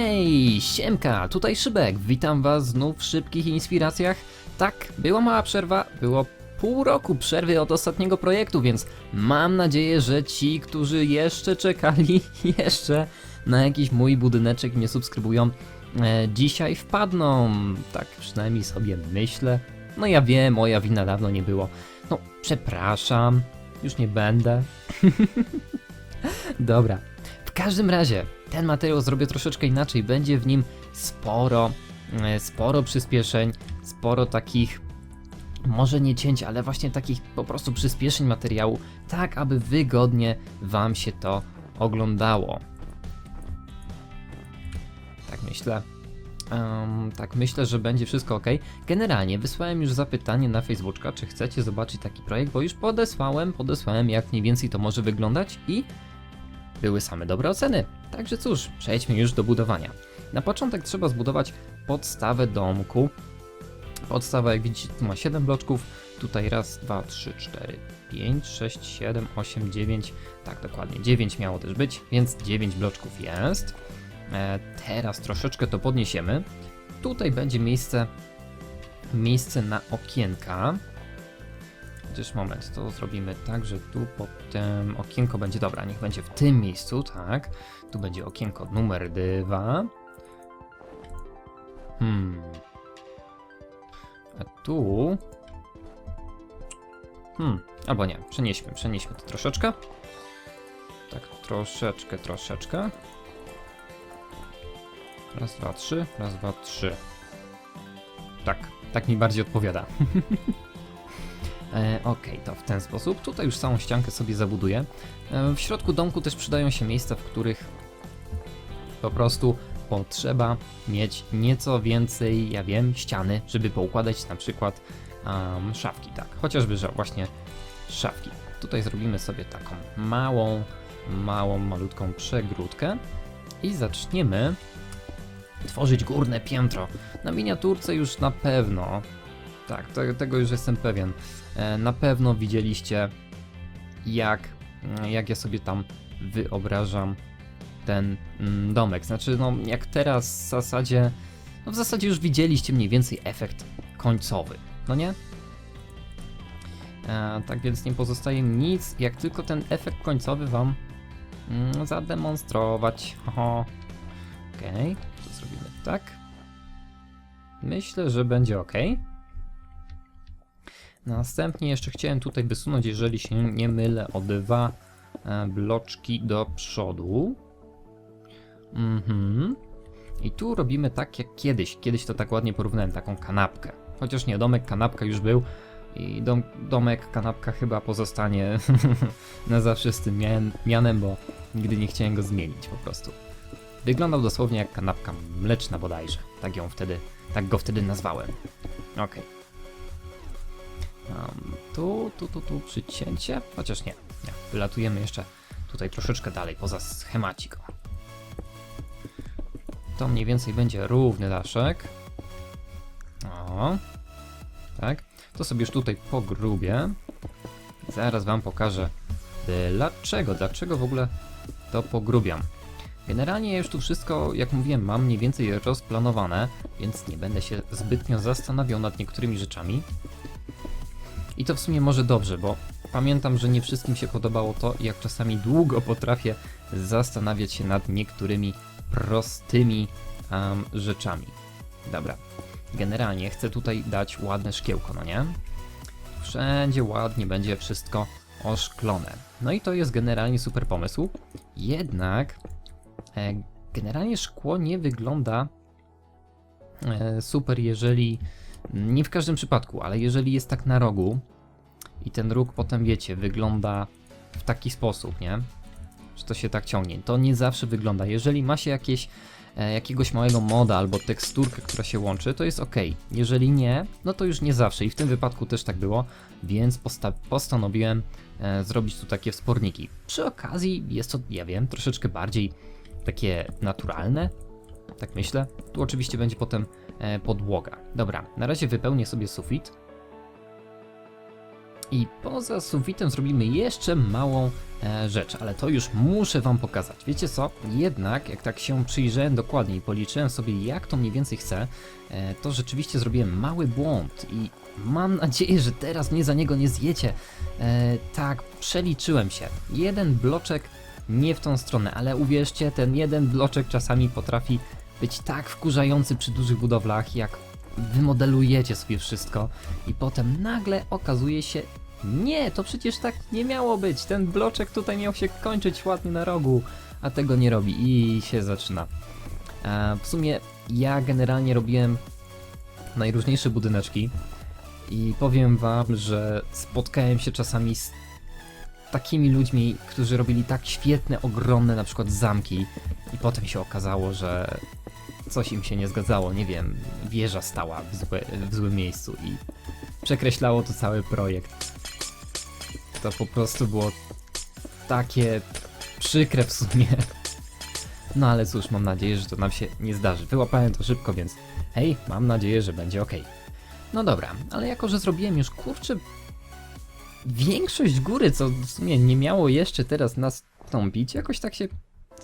Hej, siemka, tutaj Szybek, witam was znów w szybkich inspiracjach. Tak, była mała przerwa, było pół roku przerwy od ostatniego projektu, więc mam nadzieję, że ci, którzy jeszcze czekali, jeszcze na jakiś mój budyneczek nie subskrybują, e, dzisiaj wpadną. Tak przynajmniej sobie myślę. No ja wiem, moja wina dawno nie było. No, przepraszam, już nie będę. Dobra. W każdym razie, ten materiał zrobię troszeczkę inaczej. Będzie w nim sporo, e, sporo przyspieszeń, sporo takich, może nie cięć, ale właśnie takich po prostu przyspieszeń materiału, tak aby wygodnie Wam się to oglądało. Tak myślę. Em, tak, myślę, że będzie wszystko ok. Generalnie wysłałem już zapytanie na Facebooka, czy chcecie zobaczyć taki projekt, bo już podesłałem, podesłałem jak mniej więcej to może wyglądać i były same dobre oceny. Także cóż, przejdźmy już do budowania. Na początek trzeba zbudować podstawę domku. Podstawa, jak widzicie, ma 7 bloczków. Tutaj raz, dwa, trzy, cztery, pięć, sześć, siedem, osiem, dziewięć. Tak, dokładnie, 9 miało też być, więc 9 bloczków jest. E, teraz troszeczkę to podniesiemy. Tutaj będzie miejsce, miejsce na okienka. Chociaż moment, to zrobimy tak, że tu potem okienko będzie, dobra, niech będzie w tym miejscu, tak. Tu będzie okienko numer dwa. Hmm. A tu... Hmm, albo nie, przenieśmy, przenieśmy to troszeczkę. Tak, troszeczkę, troszeczkę. Raz, dwa, trzy, raz, dwa, trzy. Tak, tak mi bardziej odpowiada. E, Okej, to w ten sposób. Tutaj już całą ściankę sobie zabuduję. E, w środku domku też przydają się miejsca, w których po prostu potrzeba mieć nieco więcej, ja wiem, ściany, żeby poukładać na przykład um, szafki, tak. Chociażby, że właśnie szafki. Tutaj zrobimy sobie taką małą, małą, malutką przegródkę i zaczniemy tworzyć górne piętro. Na miniaturce już na pewno, tak, te, tego już jestem pewien, e, na pewno widzieliście jak, jak ja sobie tam wyobrażam ten mm, domek. Znaczy, no jak teraz w zasadzie, no w zasadzie już widzieliście mniej więcej efekt końcowy, no nie? E, tak więc nie pozostaje nic, jak tylko ten efekt końcowy wam mm, zademonstrować. Okej, to zrobimy tak. Myślę, że będzie ok. Następnie jeszcze chciałem tutaj wysunąć, jeżeli się nie mylę, o dwa e, bloczki do przodu. Mhm. I tu robimy tak jak kiedyś. Kiedyś to tak ładnie porównałem, taką kanapkę. Chociaż nie, domek kanapka już był. I dom, domek kanapka chyba pozostanie na zawsze z tym mianem, mianem, bo nigdy nie chciałem go zmienić po prostu. Wyglądał dosłownie jak kanapka mleczna bodajże. Tak ją wtedy, tak go wtedy nazwałem. Okej. Um, tu, tu, tu, tu przycięcie, chociaż nie, nie. Wylatujemy jeszcze tutaj troszeczkę dalej, poza schemacik. To mniej więcej będzie równy daszek. O, tak. To sobie już tutaj pogrubię. Zaraz wam pokażę dlaczego, dlaczego w ogóle to pogrubiam. Generalnie już tu wszystko, jak mówiłem, mam mniej więcej rozplanowane, więc nie będę się zbytnio zastanawiał nad niektórymi rzeczami. I to w sumie może dobrze, bo pamiętam, że nie wszystkim się podobało to, jak czasami długo potrafię zastanawiać się nad niektórymi prostymi em, rzeczami. Dobra, generalnie chcę tutaj dać ładne szkiełko, no nie? Wszędzie ładnie będzie wszystko oszklone. No i to jest generalnie super pomysł. Jednak e, generalnie szkło nie wygląda e, super, jeżeli nie w każdym przypadku, ale jeżeli jest tak na rogu i ten róg potem wiecie, wygląda w taki sposób, nie? Że to się tak ciągnie. To nie zawsze wygląda. Jeżeli ma się jakieś, e, jakiegoś małego moda albo teksturkę, która się łączy, to jest ok. Jeżeli nie, no to już nie zawsze. I w tym wypadku też tak było, więc posta- postanowiłem e, zrobić tu takie wsporniki. Przy okazji jest to, ja wiem, troszeczkę bardziej takie naturalne, tak myślę. Tu oczywiście będzie potem podłoga. Dobra, na razie wypełnię sobie sufit. I poza sufitem zrobimy jeszcze małą e, rzecz, ale to już muszę wam pokazać. Wiecie co? Jednak jak tak się przyjrzałem dokładnie i policzyłem sobie jak to mniej więcej chcę, e, to rzeczywiście zrobiłem mały błąd i mam nadzieję, że teraz mnie za niego nie zjecie. E, tak, przeliczyłem się. Jeden bloczek nie w tą stronę, ale uwierzcie, ten jeden bloczek czasami potrafi być tak wkurzający przy dużych budowlach, jak wymodelujecie sobie wszystko i potem nagle okazuje się, nie, to przecież tak nie miało być, ten bloczek tutaj miał się kończyć ładnie na rogu, a tego nie robi i się zaczyna. A w sumie ja generalnie robiłem najróżniejsze budyneczki i powiem wam, że spotkałem się czasami z takimi ludźmi, którzy robili tak świetne, ogromne na przykład zamki i potem się okazało, że coś im się nie zgadzało, nie wiem, wieża stała w, złe, w złym miejscu i przekreślało to cały projekt. To po prostu było takie przykre w sumie. No ale cóż, mam nadzieję, że to nam się nie zdarzy. Wyłapałem to szybko, więc hej, mam nadzieję, że będzie ok. No dobra, ale jako, że zrobiłem już kurczę większość góry, co w sumie nie miało jeszcze teraz nastąpić, jakoś tak się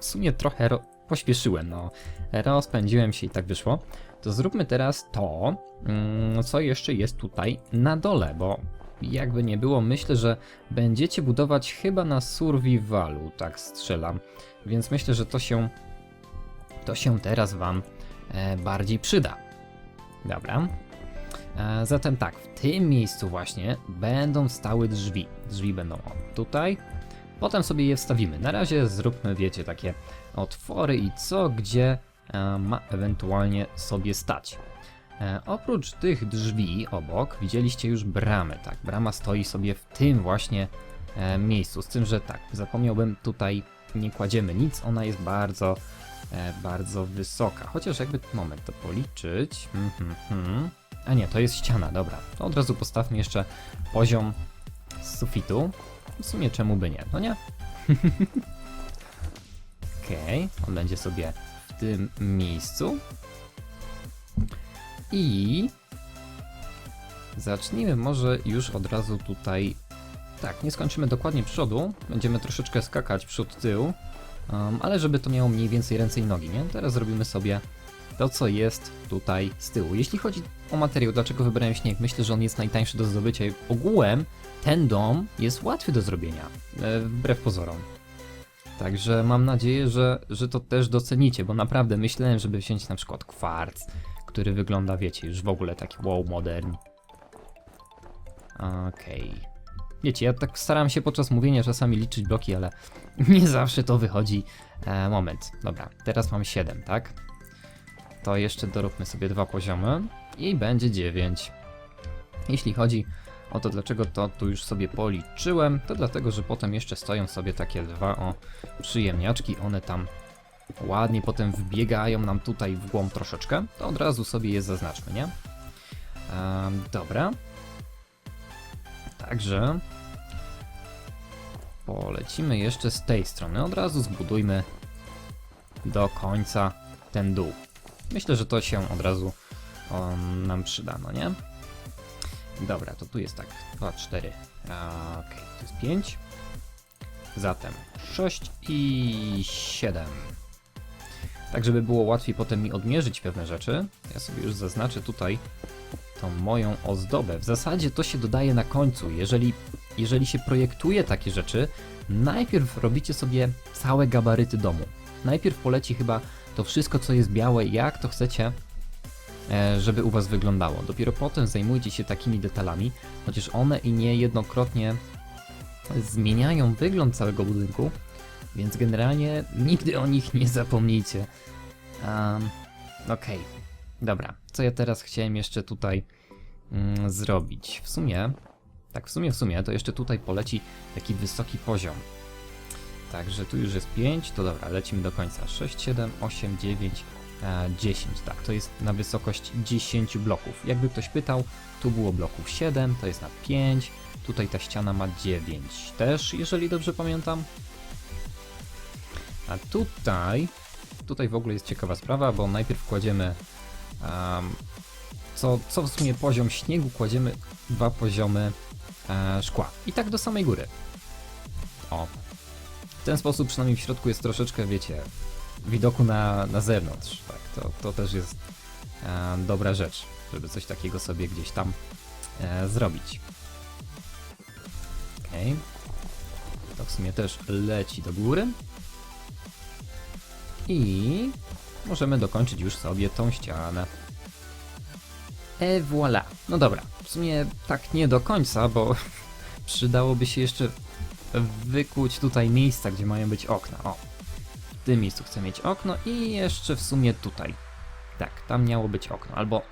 w sumie trochę ro- pośpieszyłem, no. Rozpędziłem się i tak wyszło. To zróbmy teraz to, mm, co jeszcze jest tutaj na dole, bo jakby nie było, myślę, że będziecie budować chyba na survivalu, tak strzelam. Więc myślę, że to się, to się teraz wam e, bardziej przyda. Dobra. E, zatem tak, w tym miejscu właśnie będą stały drzwi. Drzwi będą tutaj. Potem sobie je wstawimy. Na razie zróbmy, wiecie, takie otwory i co, gdzie e, ma ewentualnie sobie stać. E, oprócz tych drzwi obok widzieliście już bramę, tak? Brama stoi sobie w tym właśnie e, miejscu, z tym, że tak, zapomniałbym, tutaj nie kładziemy nic, ona jest bardzo, bardzo wysoka. Chociaż jakby, moment, to policzyć. Mhm, mhm. A nie, to jest ściana, dobra. To od razu postawmy jeszcze poziom z sufitu. W sumie czemu by nie, no nie? Okej, on będzie sobie w tym miejscu. I zacznijmy może już od razu tutaj. Tak, nie skończymy dokładnie przodu, będziemy troszeczkę skakać przód tył, um, ale żeby to miało mniej więcej ręce i nogi, nie? Teraz zrobimy sobie to, co jest tutaj z tyłu. Jeśli chodzi o materiał, dlaczego wybrałem śnieg? Myślę, że on jest najtańszy do zdobycia i ogółem ten dom jest łatwy do zrobienia, e, wbrew pozorom. Także mam nadzieję, że, że to też docenicie, bo naprawdę myślałem, żeby wziąć na przykład kwarc, który wygląda, wiecie, już w ogóle taki wow modern. Okej. Wiecie, ja tak staram się podczas mówienia czasami liczyć bloki, ale nie zawsze to wychodzi. E, moment, dobra, teraz mam 7, tak? To jeszcze doróbmy sobie dwa poziomy i będzie 9. Jeśli chodzi o to, dlaczego to tu już sobie policzyłem, to dlatego, że potem jeszcze stoją sobie takie dwa o przyjemniaczki, one tam ładnie potem wbiegają nam tutaj w głąb troszeczkę, to od razu sobie je zaznaczmy, nie? Ehm, dobra. Także polecimy jeszcze z tej strony. Od razu zbudujmy do końca ten dół. Myślę, że to się od razu um, nam przyda, no nie? Dobra, to tu jest tak 2, 4, okej, to jest 5. Zatem 6 i 7. Tak, żeby było łatwiej potem mi odmierzyć pewne rzeczy, ja sobie już zaznaczę tutaj tą moją ozdobę. W zasadzie to się dodaje na końcu. Jeżeli, jeżeli się projektuje takie rzeczy, najpierw robicie sobie całe gabaryty domu. Najpierw poleci chyba to wszystko, co jest białe, jak to chcecie, żeby u Was wyglądało. Dopiero potem zajmujcie się takimi detalami, chociaż one i niejednokrotnie zmieniają wygląd całego budynku, więc generalnie nigdy o nich nie zapomnijcie. Um, Okej, dobra. Co ja teraz chciałem jeszcze tutaj mm, zrobić? W sumie, tak w sumie, w sumie, to jeszcze tutaj poleci taki wysoki poziom. Także tu już jest 5, to dobra, lecimy do końca. 6, 7, 8, 9, e, 10. Tak, to jest na wysokość 10 bloków. Jakby ktoś pytał, tu było bloków 7, to jest na 5. Tutaj ta ściana ma 9 też, jeżeli dobrze pamiętam. A tutaj, tutaj w ogóle jest ciekawa sprawa, bo najpierw kładziemy, um, co, co w sumie poziom śniegu, kładziemy dwa poziomy e, szkła. I tak do samej góry. O. W ten sposób przynajmniej w środku jest troszeczkę, wiecie, widoku na, na zewnątrz. Tak, to, to też jest e, dobra rzecz, żeby coś takiego sobie gdzieś tam e, zrobić. Okej. To w sumie też leci do góry. I możemy dokończyć już sobie tą ścianę. E voilà. No dobra, w sumie tak nie do końca, bo przydałoby się jeszcze wykuć tutaj miejsca, gdzie mają być okna. O, w tym miejscu chcę mieć okno i jeszcze w sumie tutaj. Tak, tam miało być okno, albo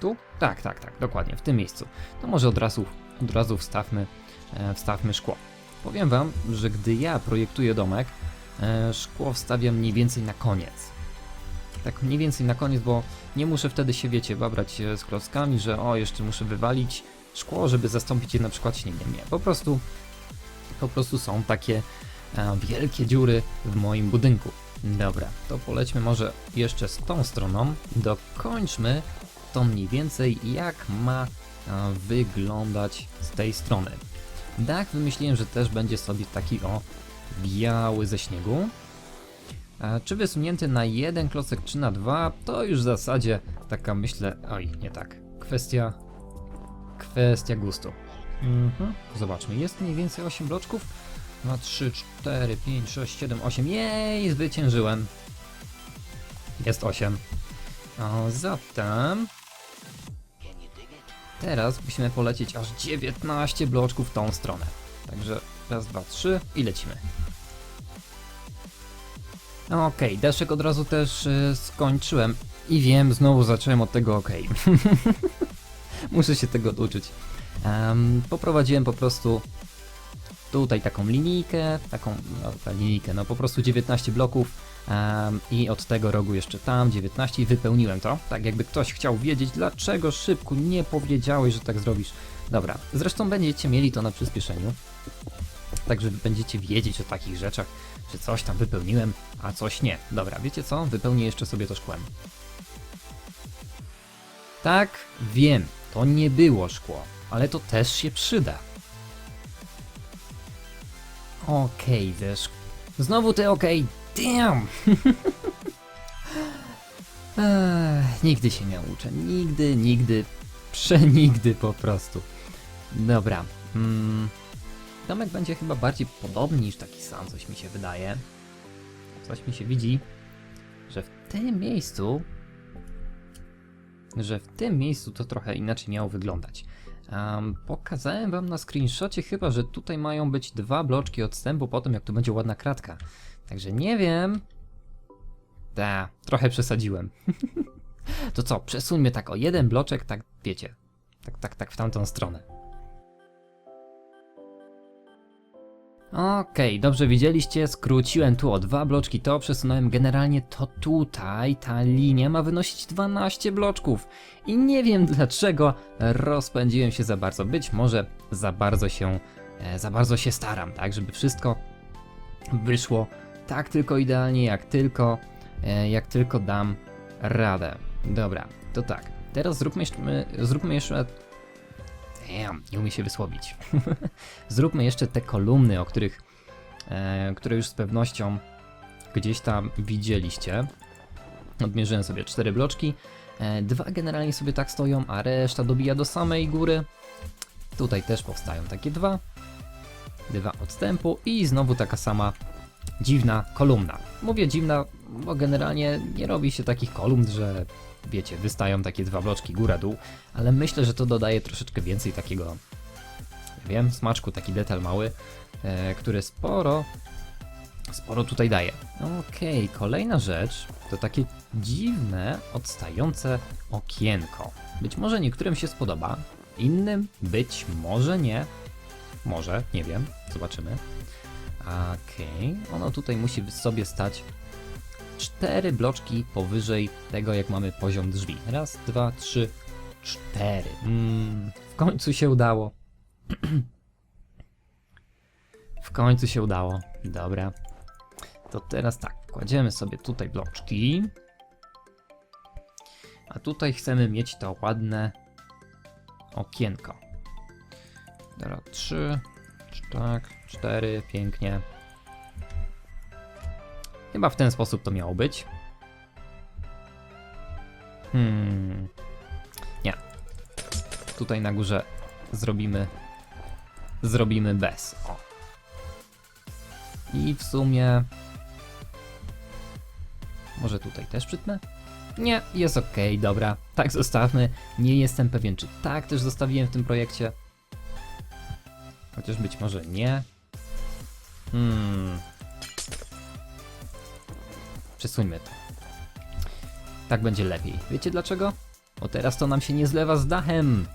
tu? Tak, tak, tak, dokładnie, w tym miejscu. To może od razu, od razu wstawmy, e, wstawmy szkło. Powiem wam, że gdy ja projektuję domek, e, szkło wstawiam mniej więcej na koniec. Tak mniej więcej na koniec, bo nie muszę wtedy się, wiecie, babrać e, z klockami, że o, jeszcze muszę wywalić szkło, żeby zastąpić je na przykład śniegiem. Nie, po prostu, po prostu są takie wielkie dziury w moim budynku. Dobra, to polećmy może jeszcze z tą stroną. Dokończmy to mniej więcej jak ma e, wyglądać z tej strony. Dach wymyśliłem, że też będzie sobie taki o biały ze śniegu. A czy wysunięty na jeden klocek, czy na dwa, to już w zasadzie taka myślę, oj, nie tak, kwestia, kwestia gustu. Mhm. Zobaczmy, jest mniej więcej 8 bloczków. 2, 3, 4, 5, 6, 7, 8. Jej, zwyciężyłem. Jest 8. O, zatem... Teraz musimy polecieć aż 19 bloczków w tą stronę. Także raz, dwa, trzy i lecimy. Okej, deszek od razu też y, skończyłem i wiem, znowu zacząłem od tego ok. Muszę się tego uczyć. Em, poprowadziłem po prostu tutaj taką linijkę, taką no, linijkę, no po prostu 19 bloków em, i od tego rogu jeszcze tam 19 i wypełniłem to. Tak jakby ktoś chciał wiedzieć, dlaczego szybko nie powiedziałeś, że tak zrobisz. Dobra, zresztą będziecie mieli to na przyspieszeniu. Także będziecie wiedzieć o takich rzeczach, że coś tam wypełniłem, a coś nie. Dobra, wiecie co? Wypełnię jeszcze sobie to szkłem. Tak, wiem, to nie było szkło, ale to też się przyda. Okej, okay, też. Znowu ty okej, damn! Ech, nigdy się nie uczę, nigdy, nigdy, przenigdy po prostu. Dobra, mm, domek będzie chyba bardziej podobny niż taki sam, coś mi się wydaje. Coś mi się widzi, że w tym miejscu, że w tym miejscu to trochę inaczej miało wyglądać. Um, pokazałem wam na screenshocie chyba, że tutaj mają być dwa bloczki odstępu po tym, jak tu będzie ładna kratka. Także nie wiem. Da, trochę przesadziłem. to co, przesuńmy tak o jeden bloczek, tak wiecie. Tak, tak, tak w tamtą stronę. Okej, dobrze widzieliście, skróciłem tu o dwa bloczki, to przesunąłem generalnie to tutaj, ta linia ma wynosić 12 bloczków i nie wiem dlaczego rozpędziłem się za bardzo, być może za bardzo się, e, za bardzo się staram, tak, żeby wszystko wyszło tak tylko idealnie, jak tylko, e, jak tylko dam radę. Dobra, to tak, teraz zróbmy zróbmy jeszcze Damn, nie umie się wysłowić. Zróbmy jeszcze te kolumny, o których, e, które już z pewnością gdzieś tam widzieliście. Odmierzyłem sobie cztery bloczki. E, dwa generalnie sobie tak stoją, a reszta dobija do samej góry. Tutaj też powstają takie dwa. Dwa odstępu i znowu taka sama dziwna kolumna. Mówię dziwna, bo generalnie nie robi się takich kolumn, że wiecie, wystają takie dwa bloczki góra-dół, ale myślę, że to dodaje troszeczkę więcej takiego, wiem, smaczku, taki detal mały, e, który sporo, sporo tutaj daje. Okej, okay, kolejna rzecz to takie dziwne, odstające okienko. Być może niektórym się spodoba, innym być może nie. Może, nie wiem, zobaczymy. Okej, okay. ono tutaj musi sobie stać cztery bloczki powyżej tego, jak mamy poziom drzwi. Raz, dwa, trzy, cztery. Mm, w końcu się udało. w końcu się udało. Dobra. To teraz tak, kładziemy sobie tutaj bloczki. A tutaj chcemy mieć to ładne okienko. Teraz trzy, tak, cztery, pięknie. Chyba w ten sposób to miało być. Hmm. Nie. Tutaj na górze zrobimy. Zrobimy bez. O. I w sumie. Może tutaj też przytnę? Nie, jest ok, dobra. Tak zostawmy. Nie jestem pewien, czy tak też zostawiłem w tym projekcie. Chociaż być może nie. Hmm. Przesuńmy to. Tak będzie lepiej. Wiecie dlaczego? Bo teraz to nam się nie zlewa z dachem.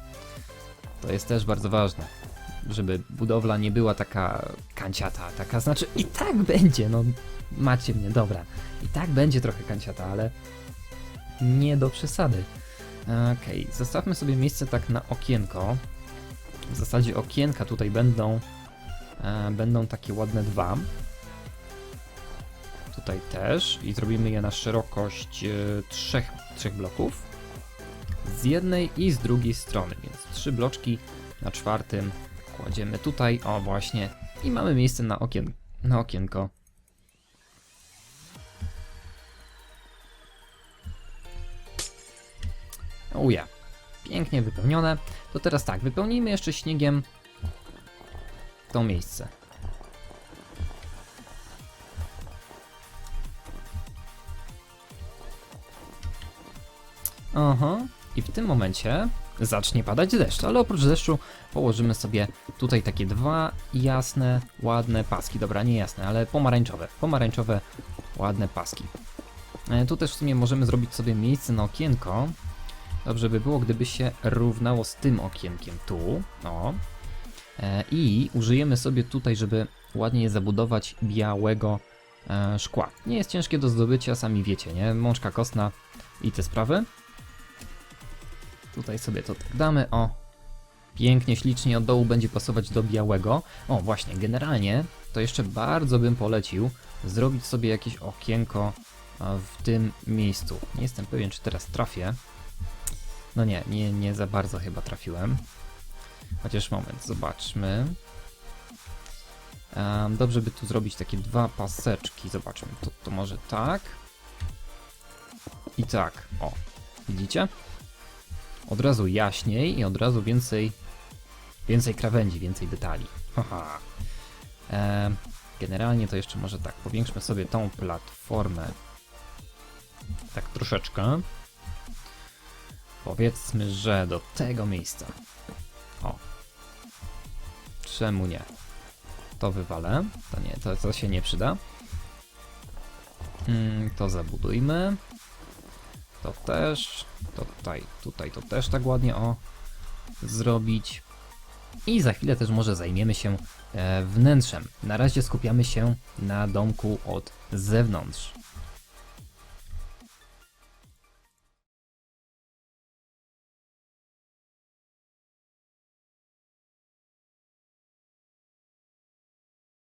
To jest też bardzo ważne. Żeby budowla nie była taka kanciata, taka znaczy i tak będzie, no macie mnie, dobra. I tak będzie trochę kanciata, ale nie do przesady. Okej, zostawmy sobie miejsce tak na okienko. W zasadzie okienka tutaj będą e, będą takie ładne dwa. Tutaj też i zrobimy je na szerokość e, trzech, trzech bloków. Z jednej i z drugiej strony, więc trzy bloczki na czwartym kładziemy tutaj, o właśnie, i mamy miejsce na, okien, na okienko. Uja, pięknie wypełnione. To teraz tak, wypełnijmy jeszcze śniegiem to miejsce. Aha, i w tym momencie zacznie padać deszcz, ale oprócz deszczu położymy sobie tutaj takie dwa jasne, ładne paski. Dobra, nie jasne, ale pomarańczowe. Pomarańczowe, ładne paski. E, Tu też w sumie możemy zrobić sobie miejsce na okienko. Dobrze by było, gdyby się równało z tym okienkiem tu. O. E, I użyjemy sobie tutaj, żeby ładnie zabudować białego e, szkła. Nie jest ciężkie do zdobycia, sami wiecie, nie? Mączka kostna i te sprawy. Tutaj sobie to tak damy, o. Pięknie, ślicznie od dołu będzie pasować do białego. O, właśnie, generalnie to jeszcze bardzo bym polecił zrobić sobie jakieś okienko w tym miejscu. Nie jestem pewien, czy teraz trafię. No nie, nie, nie za bardzo chyba trafiłem. Chociaż moment, zobaczmy. Dobrze by tu zrobić takie dwa paseczki. Zobaczmy, to, to może tak. I tak, o. Widzicie? Od razu jaśniej i od razu więcej więcej krawędzi, więcej detali. Haha. Em, generalnie to jeszcze może tak, powiększmy sobie tą platformę tak troszeczkę. Powiedzmy, że do tego miejsca. O. Czemu nie? To wywalę. To nie, to, to się nie przyda. Mm, to zabudujmy. To też. To tutaj, tutaj to też tak ładnie o zrobić. I za chwilę też może zajmiemy się e, wnętrzem. Na razie skupiamy się na domku od zewnątrz.